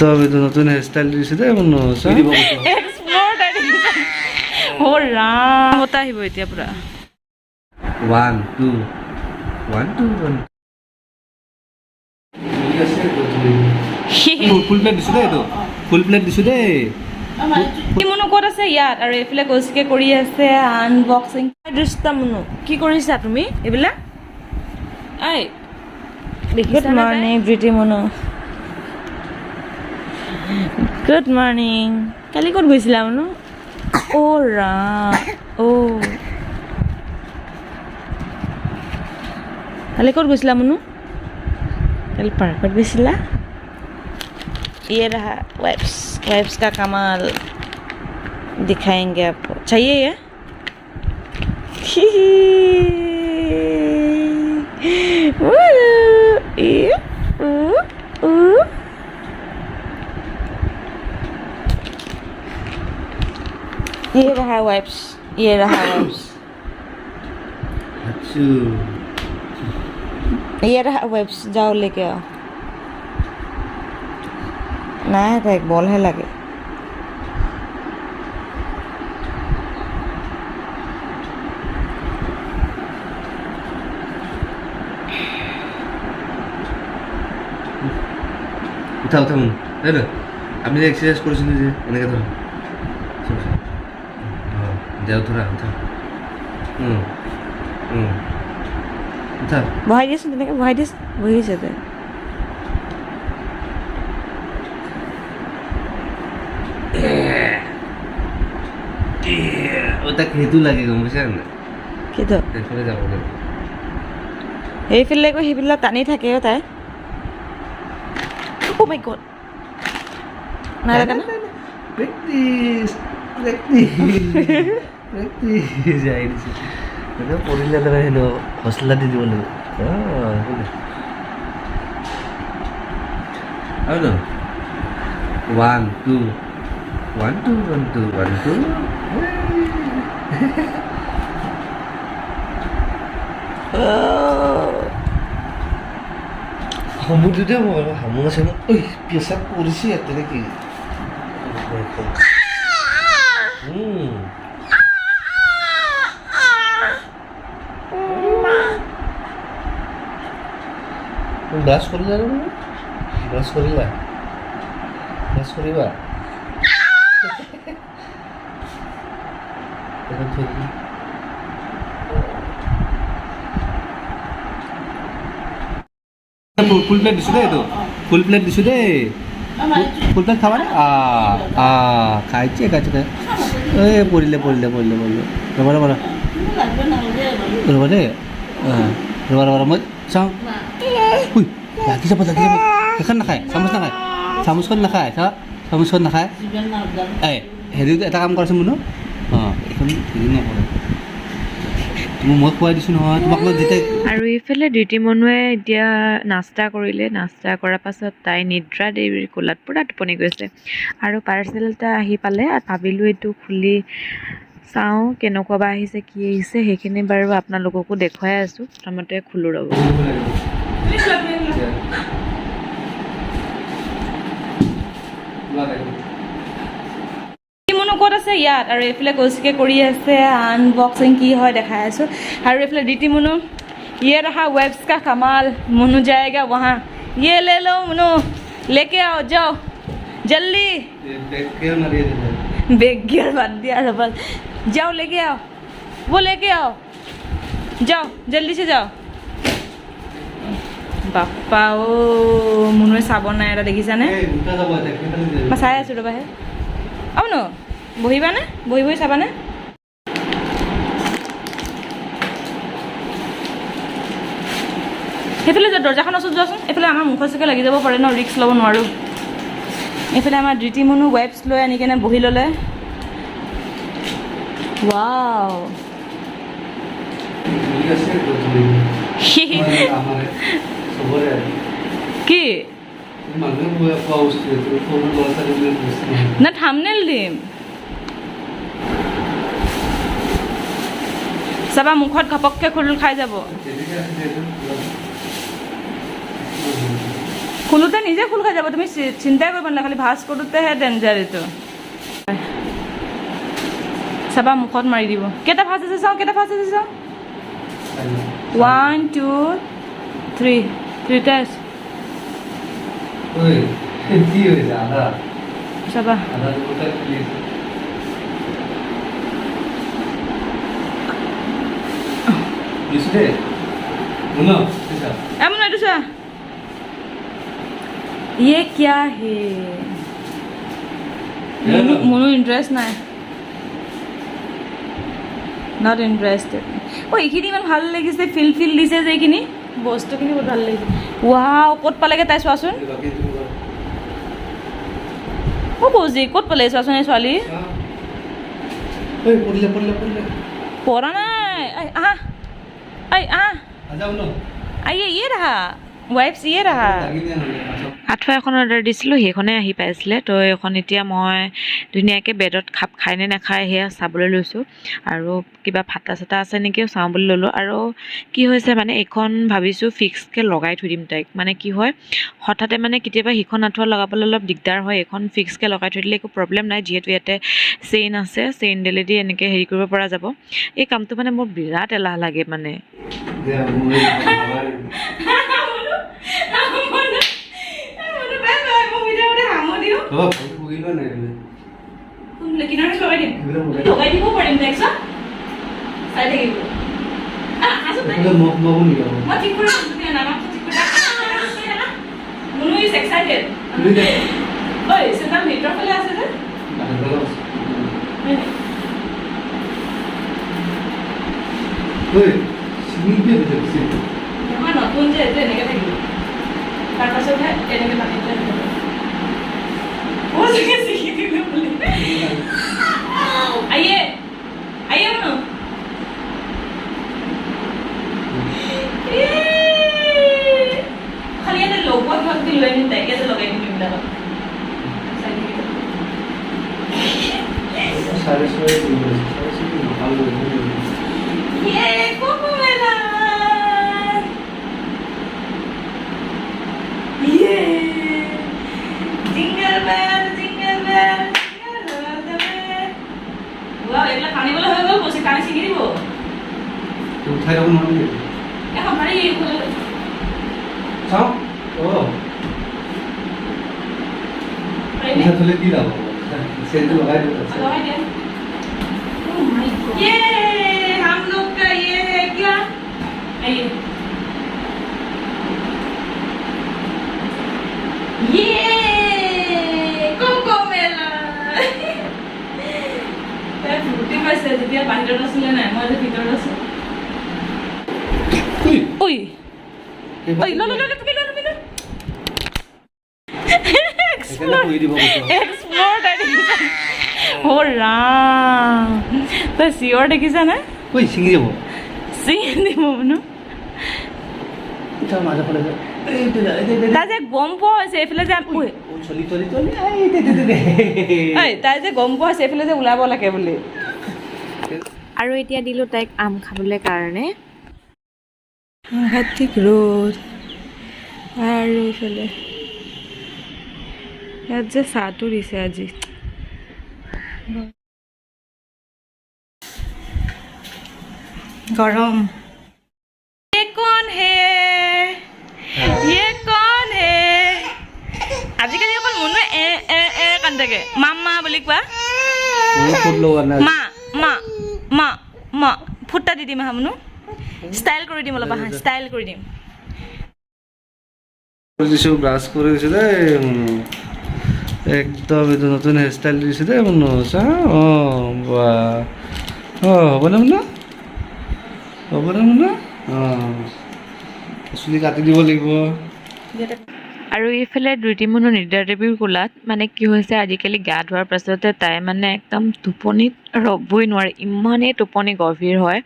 তবে তো নতুন হেয়ারস্টাইল দিছে দেই মনো দেখিছা অ' ৰাম বতা আহিব এতিয়া পূৰা। One two one two one full plate দিছোঁ দেই এইটো। ফুল প্লেট দিছোঁ দেই। মুনু ক'ত আছে ইয়াত? আৰু এইফালে কৌশিকে কৰি আছে আনবক্সিং দৃষ্টা মুনু কি কৰিছা তুমি? এইবিলাক? এই গুড মৰ্ণিং প্ৰীতি মুনু। গুড মৰ্ণিং কালি ক'ত গৈছিলা মুনু অ' ৰাম অ' কালি ক'ত গৈছিলা মুনু কালি পাৰ্কত গৈছিলা ये रहा वेब्स वेब्स का कमाल दिखाएंगे आपको चाहिए ये ये रहा वेब्स ये रहा वेब्स আচ্ছু ये रहा वेब्स जाओ लेके आओ নাই তাইক বলহে লাগে উঠা উঠা মনো এই না আপনি যে এক্সারসাইজ করেছিলেন যে এনেকে ধরো হ্যাঁ দেও ধরা উঠা হুম হুম। উঠা বহাই দিয়াচোন তেনেকৈ বহাই দিয়াচোন বহিছে তাই ও তাক সেইটো লাগে গম নাই কিন্তু সেইফালে যাব লাগে সেইফালে আকৌ সেইবিলাক টানি থাকে অ' তাই। অ' মাই গড নাই লগা না। মই আছে ঐ পেচাব কৰিছে ইয়াতে নেকি ব্ৰাছ কৰিলা ব্ৰাছ কৰিবা এখন থৈ দিম। ফুল প্লেট দিছোঁ দেই এইটো ফুল প্লেট দিছোঁ দেই ফুল প্লেট খাবানে খাইছে খাইছে খাই পৰিলে পৰিলে পৰিলে ৰ'বা ৰ'বা ৰ'বা দেই অঁ ৰ'বা ৰ'বা ৰ'বা মই চাওঁ। লাগি যাব লাগি যাব সেইখন নাখায় চামুচ নাখায়। চামুচখন নাখায় চা চামুচখন নাখায়। এই হেৰি এটা কাম কৰাচোন বোলো অঁ এইখন হেৰি নকৰে। মই মই খুৱাই দিছোঁ নহয় তোমাক মই যেতিয়া আৰু এইফালে ডিউটি মনুৱে এতিয়া নাস্তা কৰিলে। নাস্তা কৰাৰ পাছত তাই নিদ্ৰা দেৱীৰ কোলাত পূৰা টোপনি গৈছে। আৰু পাৰ্চেল এটা আহি পালে। ভাবিলোঁ এইটো খুলি চাওঁ কেনেকুৱা বা আহিছে কি আহিছে। সেইখিনি বাৰু আপোনালোককো দেখুৱাই আছোঁ। প্ৰথমতে খোলোঁ ৰ'ব। মুনু ক'ত আছে ইয়াত আৰু এইফালে কৌশিকে কৰি আছে আনবক্সিং কি হয় দেখাই আছোঁ আৰু এইফালে ডিটি মুনু ये रहा वेब्स का कमाल मुनू जाएगा वहाँ ये ले लो मुनू लेके आओ जाओ जल्दी बेग गियर बांध दिया रबल जाओ लेके आओ वो लेके आओ जाओ जल्दी से जाओ বাপ্পা অ' মুনুৱে চাবোন নাই এটা দেখিছানে? মই চাই আছোঁ ৰ'বাহে অঁ ন বহিবানে? বহি বহি চাবানে? সেইফালে যোৱা দৰ্জাখন ওচৰত যোৱাচোন এইফালে আমাৰ মুখৰ চুকে লাগি যাব পাৰে ন ৰিক্স ল'ব নোৱাৰোঁ। এইফালে আমাৰ ড্ৰিটি মুনু ৱেবছ লৈ আনি কেনে বহি ল'লে। ৱাও কি? না থামনেল দিম। চাবা, মুখত ঘপককৈ খোল খাই যাব। খোলোতে নিজে খোল খাই যাব, তুমি চিন্তাই কৰিব নালাগে, খালি ভাজ কৰোঁতেহে ডেঞ্জাৰ এইটো। চাবা, মুখত মাৰি দিব। কেইটা ভাজ আছে চাওঁ, কেইটা ভাজ আছে চাওঁ? ওৱান টু থ্ৰী আছে ঐ কি হৈছে আধা চাবা আধা দুটা খুলি আছে দিছো দেই শুন দিছা এ মনো এইটো চোৱা ইয়ে কিয়া হে মনো মনো ইণ্টাৰেষ্ট নাই নট ইণ্টাৰেষ্টেড অ' এইখিনি ইমান ভালো লাগিছে ফিল ফিল দিছে যে এইখিনি বস্তুখিনি বহুত ভালো লাগিছে। ৱাও ক'ত পালেগৈ তাই চোৱাচোন? বাকী তুমি কৰা। অ' কৌজি ক'ত পালে চোৱাচোন এই ছোৱালী? চা। ঐ পৰিলে পৰিলে পৰিলে পৰা নাই। I ah. আই আহ। আজাও ন? আইয়ে ইয়ে ৰাহা। ৱাইফছ ইয়ে ৰাহা। আঁঠুৱা এখন অৰ্ডাৰ দিছিলোঁ সেইখনে আহি পাইছিলে। তো এইখন এতিয়া মই ধুনীয়াকৈ বেডত খাপ খাই নে নাখায় সেয়া চাবলৈ লৈছোঁ। আৰু কিবা ফাটা চাটা আছে নেকি চাওঁ বুলি ল'লোঁ। আৰু কি হৈছে মানে এইখন ভাবিছোঁ ফিক্সকৈ লগাই থৈ দিম তাইক। মানে কি হয় হঠাতে মানে কেতিয়াবা সিখন আঁঠুৱা লগাবলৈ অলপ দিগদাৰ হয়। এইখন ফিক্সকৈ লগাই থৈ দিলে একো প্ৰব্লেম নাই যিহেতু ইয়াতে চেইন আছে। চেইন ডেলেদি এনেকৈ হেৰি কৰিব পৰা যাব। এই কামটো মানে মোৰ বিৰাট এলাহ লাগে মানে। নতুন যে এইটো এনেকে থাকিব তাৰপাছতহে এনেকে টানি हो सके सीखी थी Wow, এইবিলাক কান্দিবলৈ হৈ গ'ল কৈছে কান্দি ছিঙি দিব তো উঠাই ল'ব নোৱাৰি নেকি? এখন পাৰি চাওঁ। অ, পাৰিনে উঠাই থ'লে কি লাভ হ'ব? চেনটো লগাই দিওঁ তাৰপিছত। लगा दिया ये हम लोग का ये है क्या आइए ये পাইছে বাহিৰত আছিলে নাই মই যে ভিতৰত আছো ঐ ঐ ল ল ল ল, তুমি ল তুমি ল। এক্সপ্ল'ৰ অ ৰাম তই চিঞৰ দেখিছা নে ঐ, ছিঙি যাব। চিন দিব। তাই যে গম পোৱা হৈছে এইফালে যে ঐ, ঐ, চলি, চলি, চলি। এই, দে, দে, দে, দে। ঐ তাই যে গম পোৱা হৈছে এইফালে যে ওলাব লাগে বুলি আৰু এতিয়া দিলোঁ তাইক আম খাবলৈ কাৰণে। সাংঘাতিক ৰ'দ। আৰু এইফালে ইয়াত যে চাহটো দিছে আজি। গৰম। কোন হে? ইয়ে কোন হে? আজিকালি অকল মুনু এ এ এ কান্দাকে মাম্মা বুলি কোৱা? মা মা। মা মা ফুটা দি দিম হা মুনু। ষ্টাইল কৰি দিম অলপ আহা ষ্টাইল কৰি দিম। দিছোঁ ব্ৰাছ কৰি দিছোঁ মুনু। একদম এইটো নতুন হেয়াৰষ্টাইল দিছোঁ দেই মুনু চা অঁ বা অঁ হ'বনে মুনু? হ'বনে মুনু? অঁ। চুলি কাটি দিব লাগিব। আৰু এইফালে দুইটিমনো নিৰ্দা দেৱীৰ কোলাত মানে কি হৈছে আজিকালি গা ধোৱাৰ পাছতে তাই মানে একদম টোপনিত ৰ'বই নোৱাৰে ইমানেই টোপনি গভীৰ হয়।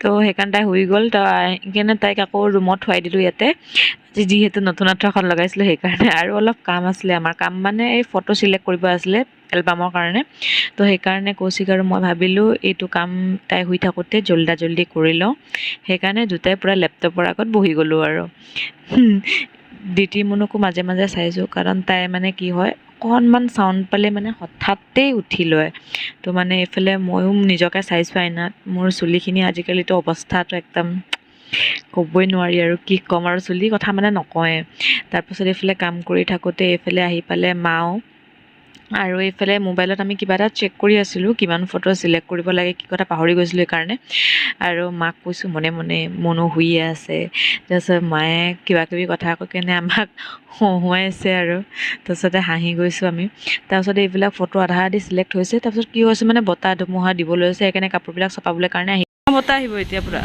তো সেইকাৰণে তাই শুই গ'ল সেইকাৰণে তাইক আকৌ ৰুমত থোৱাই দিলোঁ ইয়াতে। আজি যিহেতু নতুন আঁঠুৱাখন লগাইছিলোঁ সেইকাৰণে আৰু অলপ কাম আছিলে আমাৰ। কাম মানে এই ফটো চিলেক্ট কৰিব আছিলে এলবামৰ কাৰণে। তো সেইকাৰণে কৌশিক আৰু মই ভাবিলোঁ এইটো কাম তাই শুই থাকোঁতে জল্দা জল্দি কৰি লওঁ। সেইকাৰণে দুটাই পূৰা লেপটপৰ আগত বহি গ'লোঁ আৰু। ডিটি মুনুকো মাজে মাজে চাইছোঁ কাৰণ তাই মানে কি হয় অকণমান চাউণ্ড পালে মানে হঠাতেই উঠি লয়। তো মানে এইফালে ময়ো নিজকে চাইছোঁ আইনাত মোৰ চুলিখিনি আজিকালিতো অৱস্থাটো একদম ক'বই নোৱাৰি আৰু কি ক'ম আৰু চুলি কথা মানে নকওঁৱে। তাৰপিছত এইফালে কাম কৰি থাকোঁতে এইফালে আহি পালে মাও আৰু এইফালে মোবাইলত আমি কিবা এটা চেক কৰি আছিলোঁ কিমান ফটো চিলেক্ট কৰিব লাগে কি কথা পাহৰি গৈছিলোঁ সেইকাৰণে। আৰু মাক কৈছোঁ মনে মনে মনো শুইয়ে আছে। তাৰপিছত মায়ে কিবা কিবি কথা কৈ কেনে আমাক হহুৱাইছে আৰু। তাৰপিছতে হাঁহি গৈছোঁ আমি। তাৰপিছত এইবিলাক ফটো আধা আধি চিলেক্ট হৈছে। তাৰপিছত কি হৈছে মানে বতাহ ধুমুহা দিবলৈ হৈছে সেইকাৰণে কাপোৰবিলাক চপাবলৈ কাৰণে আহি বতাহ আহিব এতিয়া পূৰা?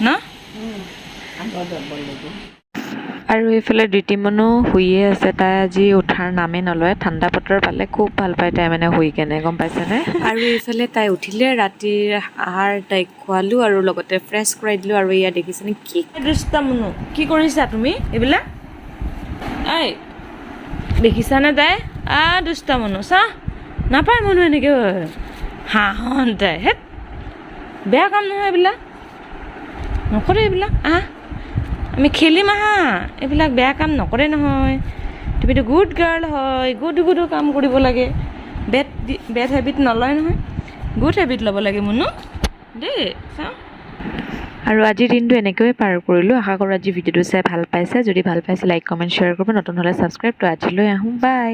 ন? আৰু এইফালে দুইটিমনো শুইয়ে আছে তাই আজি উঠাৰ নামেই নলয় ঠাণ্ডা বতৰ পালে খুব ভাল পায় তাই মানে শুই কেনে গম পাইছেনে? আৰু এইফালে তাই উঠিলে ৰাতিৰ আহাৰ তাইক খোৱালোঁ আৰু লগতে ফ্ৰেছ কৰাই দিলোঁ আৰু এয়া দেখিছেনে কি দৃষ্টা মুনু কি কৰিছা তুমি এইবিলাক? এই দেখিছানে তাই? আ দুষ্টা মনু চা নাপায় মনু এনেকৈ হাঁহন তাই হেত বেয়া কাম নহয় এইবিলাক নকৰে এইবিলাক আহ। আমি খেলিম আহা। এইবিলাক বেয়া কাম নকৰে নহয়। তুমিতো গুড গাৰ্ল হয় গুড গুডো কাম কৰিব লাগে। বেড বেড হেবিট নলয় নহয়। গুড হেবিট ল'ব লাগে মুনু। দেই চাওঁ। আৰু আজিৰ দিনটো এনেকৈয়ে পাৰ কৰিলোঁ। আশা কৰোঁ আজি ভিডিঅ'টো চাই ভাল পাইছে। যদি ভাল পাইছে লাইক কমেণ্ট শ্বেয়াৰ কৰিব। নতুন হ'লে ছাবস্ক্ৰাইব তো আজিলৈ আহোঁ। বাই